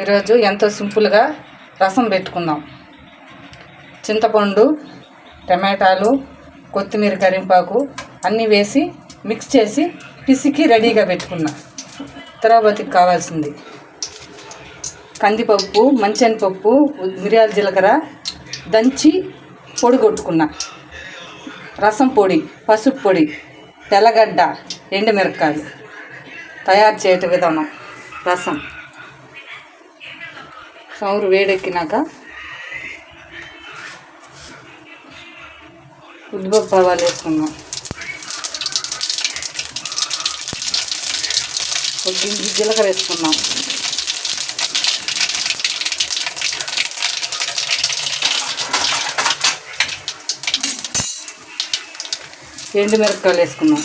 ఈరోజు ఎంతో సింపుల్గా రసం పెట్టుకుందాం. చింతపండు టమాటాలు కొత్తిమీర కరింపాకు అన్నీ వేసి మిక్స్ చేసి పిసికి రెడీగా పెట్టుకున్నా. తర్వాతకి కావాల్సింది కందిపప్పు మంచెనపప్పు మిరియాల జీలకర్ర దంచి పొడి కొట్టుకున్నా. రసం పొడి పసుపు పొడి తెల్లగడ్డ ఎండుమిరపకాయలు తయారు చేయట విధానం రసం. సౌరు వేడెక్కినాక ఉద్దిపప్పు ఆవాలు వేసుకుందాం. ఒక జీలకర్ర వేసుకుందాం. ఎండు మిరపకాయలు వేసుకున్నాం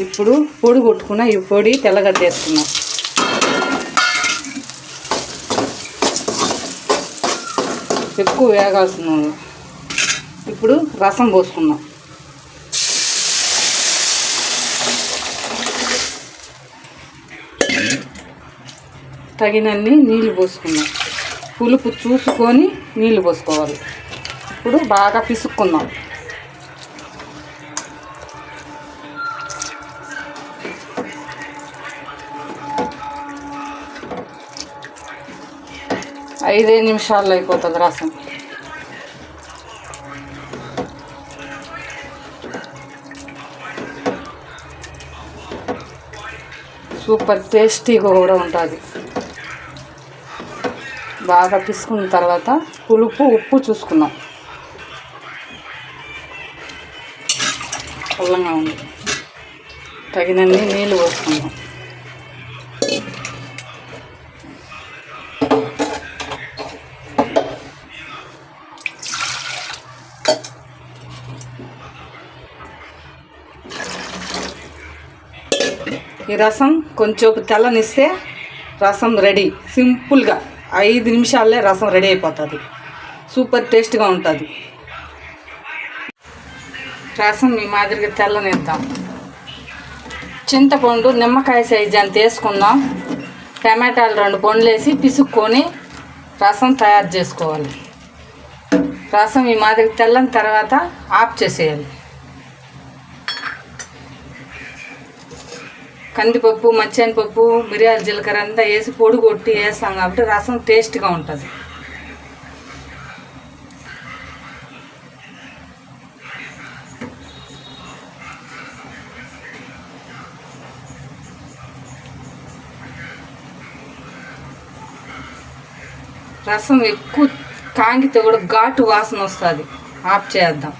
ఇప్పుడు పొడి కొట్టుకున్న ఈ పొడి తెల్లగడ్డ వేసుకున్నాం ఎక్కువ వేగాల్సిన ఇప్పుడు రసం పోసుకుందాం. తగినన్ని నీళ్ళు పోసుకుందాం. పులుపు చూసుకొని నీళ్ళు పోసుకోవాలి. ఇప్పుడు బాగా పిసుక్కుందాం. ఐదే నిమిషాల్లో అయిపోతుంది రసం. సూపర్ టేస్టీగా కూడా ఉంటుంది. బాగా పిసుకున్న తర్వాత పులుపు ఉప్పు చూసుకున్నాం పొల్లంగా ఉంది. తగినన్ని నీళ్ళు పోసుకున్నాం ఈ రసం కొంచెం తెల్లనిస్తే రసం రెడీ. సింపుల్గా ఐదు నిమిషాలే రసం రెడీ అయిపోతుంది. సూపర్ టేస్ట్గా ఉంటుంది. రసం మీ మాదిరిగా తెల్లనిద్దాం. చింతపండు నిమ్మకాయ సైజ్ అంత వేసుకుందాం. టమాటాలు రెండు పండ్లు వేసి పిసుక్కొని రసం తయారు చేసుకోవాలి. రసం ఈ మాదిరి తెల్లని తర్వాత ఆఫ్ చేసేయాలి. కందిపప్పు మచ్చానిపప్పు మిరియాల జీలకర్ర అంతా వేసి పొడి కొట్టి వేస్తాం కాబట్టి రసం టేస్ట్గా ఉంటుంది. రసం ఎక్కువ కాంగితే కూడా ఘాటు వాసన వస్తుంది. ఆఫ్ చేద్దాం.